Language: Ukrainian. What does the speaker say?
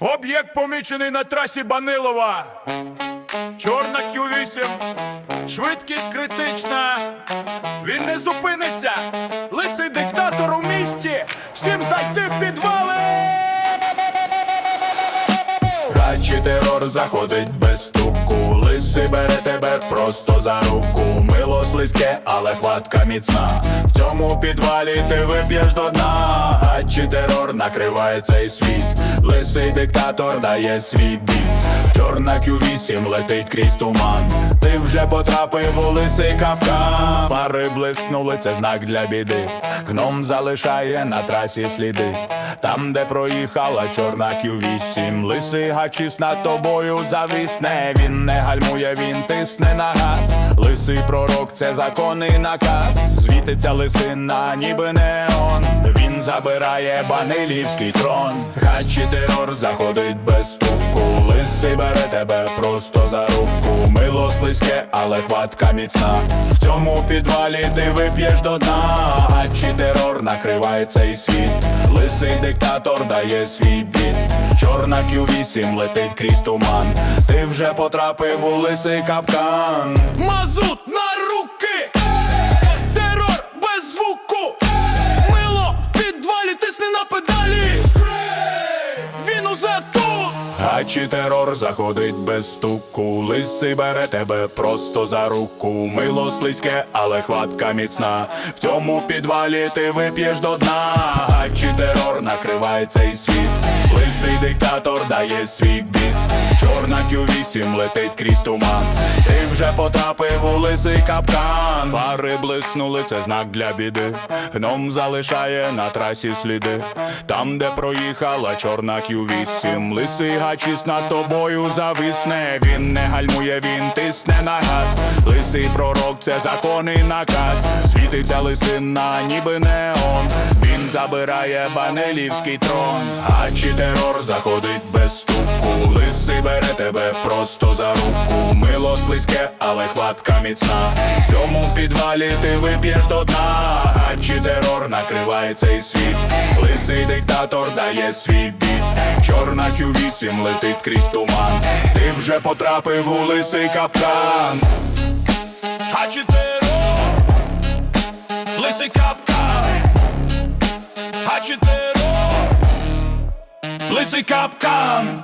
Об'єкт помічений на трасі Банилова. Чорна Q8. Швидкість критична. Він не зупиниться. Лисий диктатор у місті. Всім зайти в підвали. Гачі терор заходить без стуку. Лисий бере тебе просто за руку. Мило слизьке, але хватка міцна. В цьому підвалі ти вип'єш до дна. Гачі терор накриває цей світ. Лисий диктатор дає свій біт. Чорна Q8 летить крізь туман. Ти вже потрапив у лисий капкан. Фари блиснули, це знак для біди. Гном залишає на трасі сліди. Там, де проїхала чорна Q8 Лисий гачіс над тобою завісне. Він не гальмує, він тисне на газ. Лисий пророк, це законний наказ. Світиться лисина, ніби неон. Забирає банилівський трон. Гачі терор заходить без стуку. Лисий бере тебе просто за руку. Мило слизьке, але хватка міцна. В цьому підвалі ти вип'єш до дна. Гачі терор накриває цей світ. Лисий диктатор дає свій біт. Чорна Q8 летить крізь туман. Ти вже потрапив у лисий капкан. Мазут на Він тут, а чи терор заходить без стуку. Лисий бере тебе просто за руку. Мило слизьке, але хватка міцна. В цьому підвалі ти вип'єш до дна. а чи терор накриває цей світ. Лисий диктатор дає свій біт. Чорна Q8 летить крізь туман. Ти вже потрапив у лисий капкан. Фари блиснули, це знак для біди. Гном залишає на трасі сліди. Там, де проїхала чорна Q8 Лисий гачіс над тобою зависне. Він не гальмує, він тисне на газ. Лисий пророк, це законний наказ. Світиться лисина, ніби неон. Він забирає банелівський трон. Гачі терор заходить без стуку. Лисий бере тебе просто за руку. Мило слизьке, але хватка міцна. В цьому підвалі ти вип'єш до дна. Гачі терор накриває цей світ. Лисий диктатор дає свій біт. Чорна Q8 летить крізь туман. Ти вже потрапив у лисий капкан. Гачі терор, лисий капкан. Гачі терор, лисий капкан.